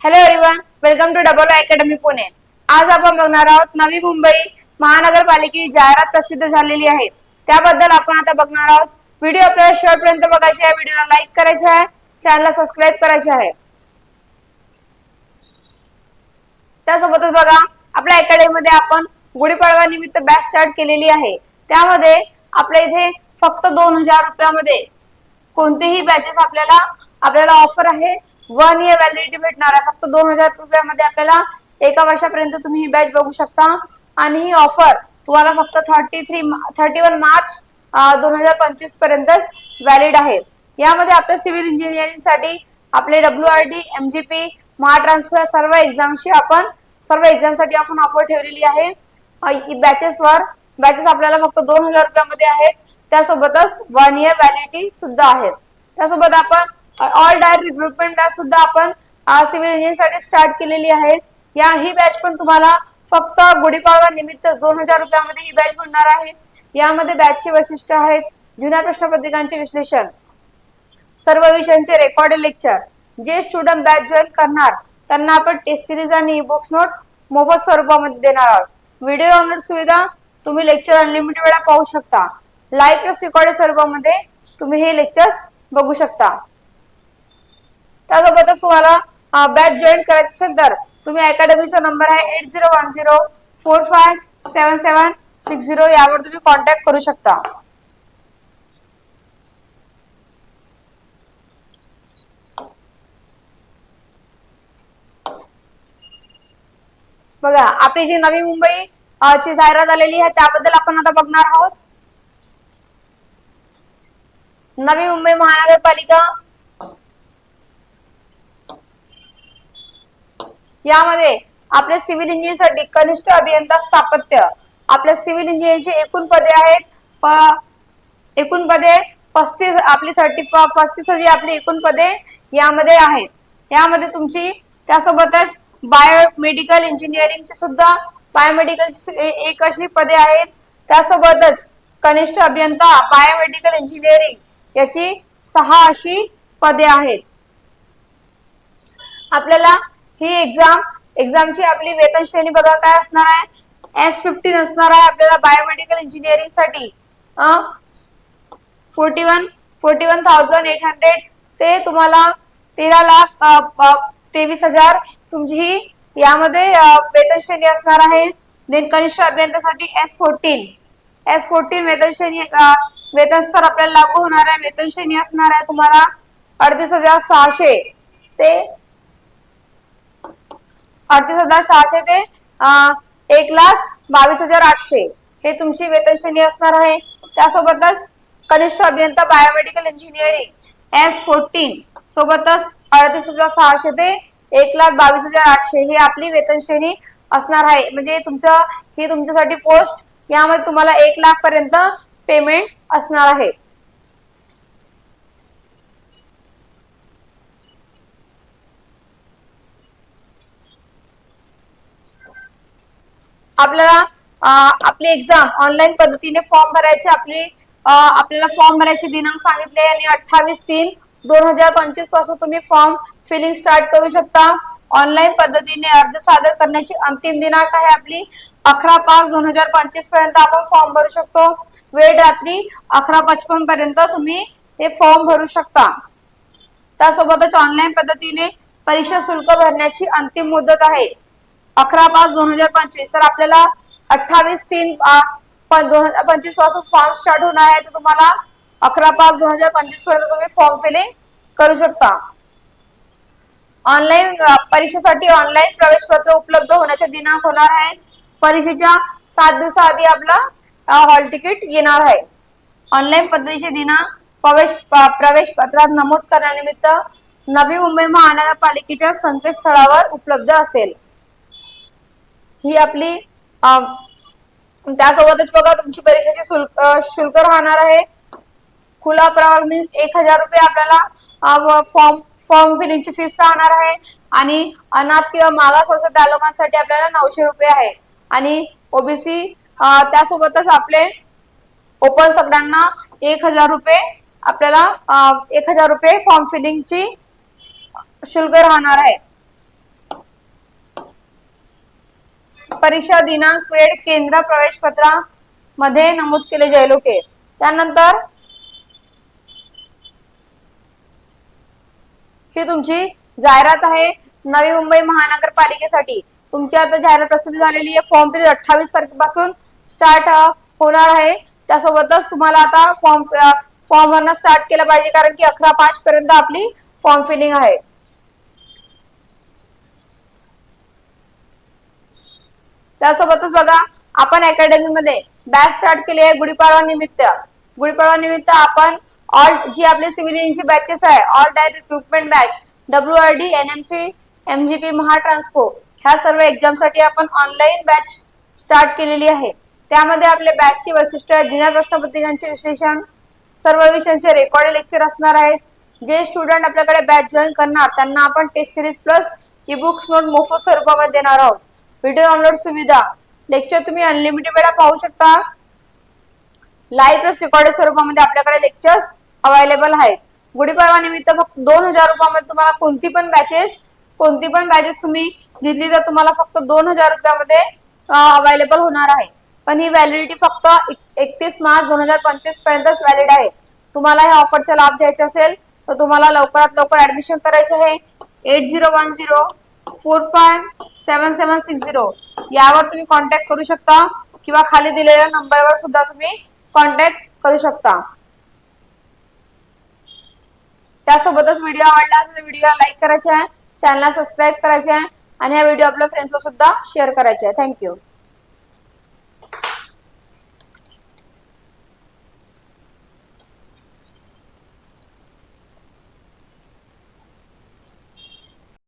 Hello everyone welcome to double academy Pune आज आपण बघणार आहोत नवी मुंबई महानगरपालिकेची जाहिरात प्रसिद्ध झालेली आहे. त्याबद्दल आपण आता बघणार आहोत. व्हिडिओ आपल्याला शेवटपर्यंत बघायचे आहे. व्हिडिओला लाईक करायचे आहे. चॅनलला सबस्क्राईब करायचे आहे. त्यासोबतच बघा आपल्या अकॅडमीमध्ये आपण गुढीपाडवा निमित्त बॅच स्टार्ट केलेली आहे. त्यामध्ये आपल्या इथे फक्त दोन हजार रुपयामध्ये कोणतेही बॅचेस आपल्याला आपल्याला ऑफर आहे. वन इयर व्हॅलिडिटी भेटणार आहे. फक्त दोन हजार रुपयामध्ये आपल्याला एका वर्षापर्यंत तुम्ही ही बॅच बघू शकता. आणि ही ऑफर तुम्हाला फक्त thirty three thirty one March दोन हजार पंचवीस पर्यंतच व्हॅलिड आहे. यामध्ये आपल्या सिव्हिल इंजिनिअरिंगसाठी आपले W R D M G P Mahatransco या सर्व एक्झामशी आपण सर्व एक्झामसाठी आपण ऑफर ठेवलेली आहे. बॅचेसवर बॅचेस आपल्याला फक्त दोन हजार रुपयामध्ये आहेत. त्यासोबतच वन इयर व्हॅलिडिटी सुद्धा आहे. त्यासोबत आपण ऑल डायर रिक्रुटमेंट बॅच सुद्धा आपण सिव्हिल इंजिनिअरिंगसाठी स्टार्ट केलेली आहे. या ही बॅच पण तुम्हाला फक्त गुढीपाडवा निमित्त दोन हजार रुपयामध्ये ही बॅच मिळणार आहे. यामध्ये बॅचची वैशिष्ट्य आहेत जुन्या प्रश्नपत्रिकांचे विश्लेषण सर्व विषयांचे रेकॉर्डेड लेक्चर जे स्टुडंट बॅच जॉईन करणार त्यांना आपण टेस्ट सिरीज आणि ई बुक्स नोट मोफत स्वरूपामध्ये देणार आहोत. व्हिडिओ डाउनलोड सुविधा तुम्ही लेक्चर अनलिमिटेड वेळा पाहू शकता. लाईव्ह प्लस रेकॉर्डेड स्वरूपामध्ये तुम्ही हे लेक्चर्स बघू शकता. त्यासोबतच तुम्हाला बॅच जॉईन करायचं असेल तर तुम्ही अकॅडमीचा नंबर आहे eight zero one zero four five seven seven six zero यावर तुम्ही कॉन्टॅक्ट करू शकता. बघा आपली जी नवी मुंबई ची जाहिरात आलेली आहे त्याबद्दल आपण आता बघणार आहोत. नवी मुंबई महानगरपालिका यामध्ये आपल्या सिव्हिल इंजिनिअरसाठी कनिष्ठ अभियंता स्थापत्य. आपल्या सिव्हिल इंजिनिअरची एकूण पदे आहेत एकूण पदे पस्तीस आपली थर्टी पस्तीस जी आपली एकूण पदे यामध्ये आहेत. यामध्ये तुमची त्यासोबतच बायोमेडिकल इंजिनिअरिंगची सुद्धा बायोमेडिकल एक अशी पदे आहेत. त्यासोबतच कनिष्ठ अभियंता बायोमेडिकल इंजिनिअरिंग याची सहा अशी पदे आहेत. आपल्याला ही एक्झाम एक्झामची आपली वेतन श्रेणी बघा काय असणार आहे? एस फिफ्टीन असणार आहे आपल्याला biomedical इंजिनिअरिंगसाठी. Forty one forty one thousand eight hundred ते तुम्हाला तेरा लाख तेवीस हजार तुमची ही यामध्ये वेतन श्रेणी असणार आहे. देन कनिष्ठ अभियंत्यासाठी एस फोर्टीन एस फोर्टीन वेतन श्रेणी वेतन स्तर आपल्याला लागू होणार आहे. वेतन श्रेणी असणार आहे तुम्हाला अडतीस हजार सहाशे. ते अडतीस हजार सहाशे ते एक लाख बावीस हजार आठशे. हे तुमची वेतन श्रेणी असणार आहे. त्यासोबतच कनिष्ठ अभियंता बायोमेडिकल इंजिनिअरिंग एस फोर्टीन सोबतच अडतीस हजार सहाशे ते एक लाख बावीस हजार आठशे. ही आपली वेतन श्रेणी असणार आहे. म्हणजे तुमचं ही तुमच्यासाठी पोस्ट यामध्ये तुम्हाला एक लाख पर्यंत पेमेंट असणार आहे. आपल्याला आपली एक्झाम ऑनलाईन पद्धतीने फॉर्म भरायचे आपली आपल्याला फॉर्म भरायचे दिनांक सांगितले आणि अठ्ठावीस तीन दोन हजार पंचवीसपासून तुम्ही फॉर्म फिलिंग स्टार्ट करू शकता. ऑनलाईन पद्धतीने अर्ज सादर करण्याची अंतिम दिनांक आहे आपली अकरा पाच दोन हजार पंचवीसपर्यंत आपण फॉर्म भरू शकतो. वेळ रात्री अकरा पचपन पर्यंत तुम्ही हे फॉर्म भरू शकता. त्यासोबतच ऑनलाईन पद्धतीने परीक्षा शुल्क भरण्याची अंतिम मुदत आहे. अकरा पाच दोन हजार पंचवीस. तर आपल्याला अठ्ठावीस तीन दोन हजार पंचवीसपासून फॉर्म स्टार्ट होणार आहे. तर तुम्हाला अकरा पाच दोन हजार पंचवीसपर्यंत तुम्ही फॉर्म फिलिंग करू शकता. ऑनलाईन परीक्षेसाठी ऑनलाईन प्रवेश पत्र उपलब्ध होण्याचे दिनांक होणार आहे. परीक्षेच्या सात दिवसाआधी आपला हॉल तिकीट येणार आहे. ऑनलाईन पद्धतीचे दिनांक प्रवेश प्रवेश पत्रात नमूद करण्यानिमित्त नवी मुंबई महानगरपालिकेच्या संकेतस्थळावर उपलब्ध असेल. ही आपली त्यासोबतच बघा तुमची परीक्षेची शुल्क शुल्क राहणार आहे. खुला प्रवर्ग मीन्स एक हजार रुपये आपल्याला फॉर्म फॉर्म फिलिंगची फीस राहणार आहे. आणि अनाथ किंवा मागासवर्ग त्या लोकांसाठी आपल्याला नऊशे रुपये आहे. आणि ओबीसी त्यासोबतच आपले ओपन सगळ्यांना एक हजार रुपये आपल्याला एक हजार रुपये फॉर्म फिलिंगची शुल्क राहणार आहे. परीक्षा दिनांक वेळ केंद्र प्रवेश पत्रामध्ये नमूद केले जाईल ओके त्यानंतर ही तुमची जाहिरात आहे नवी मुंबई महानगरपालिकेसाठी. तुमची आता जाहिरात प्रसिद्ध झालेली आहे. फॉर्म फिल अठ्ठावीस तारखेपासून स्टार्ट होणार आहे. त्यासोबतच तुम्हाला आता फॉर्म फॉर्म भरणं स्टार्ट केलं पाहिजे कारण की अकरा पाच पर्यंत आपली फॉर्म फिलिंग आहे. त्यासोबतच बघा आपण अकॅडमीमध्ये बॅच स्टार्ट केली आहे गुढीपाडवा निमित्त. गुढीपाडवा निमित्त आपण ऑल जी आपली सिव्हिल इंजिनिअरिंगची बॅचेस आहे all direct recruitment batch W R D N M C M G P Mahatransco ह्या सर्व एक्झामसाठी आपण ऑनलाईन बॅच स्टार्ट केलेली आहे. त्यामध्ये आपल्या बॅचची वैशिष्ट्य दिना प्रश्नपत्रिकांचे विश्लेषण सर्व विषयांचे रेकॉर्ड लेक्चर असणार आहेत. जे स्टुडंट आपल्याकडे बॅच जॉईन करणार त्यांना आपण test series plus E books note मोफत स्वरूपामध्ये देणार आहोत. व्हिडिओ डाउनलोड सुविधा. लेक्चर तुम्ही अनलिमिटेड वेळा पाहू शकता. लाईव्ह प्लस रेकॉर्डेड स्वरूपामध्ये आपल्याकडे लेक्चर्स अवेलेबल आहेत. गुढीपाडवा निमित्त फक्त दोन हजार रुपयामध्ये तुम्हाला कोणती पण बॅचेस कोणती पण बॅचेस तुम्ही घेतली तर तुम्हाला फक्त दोन हजार रुपयामध्ये अवेलेबल होणार आहे. पण ही व्हॅलिडिटी फक्त एकतीस मार्च दोन हजार पंचवीस पर्यंतच व्हॅलिड आहे. तुम्हाला ह्या ऑफरचा लाभ घ्यायचा असेल तर तुम्हाला लवकरात लवकर ऍडमिशन करायचे आहे. Eight zero one zero four five seven seven six zero यावर तुम्ही कॉन्टॅक्ट करू शकता किंवा खाली दिलेल्या नंबरवर सुद्धा तुम्ही कॉन्टॅक्ट करू शकता. त्यासोबतच व्हिडिओ आवडला असेल तर व्हिडिओला लाईक करायचे आहे चॅनलला सबस्क्राईब करायचे आहे आणि हा व्हिडिओ आपल्या फ्रेंड्सला सुद्धा शेअर करायचे आहे. थँक्यू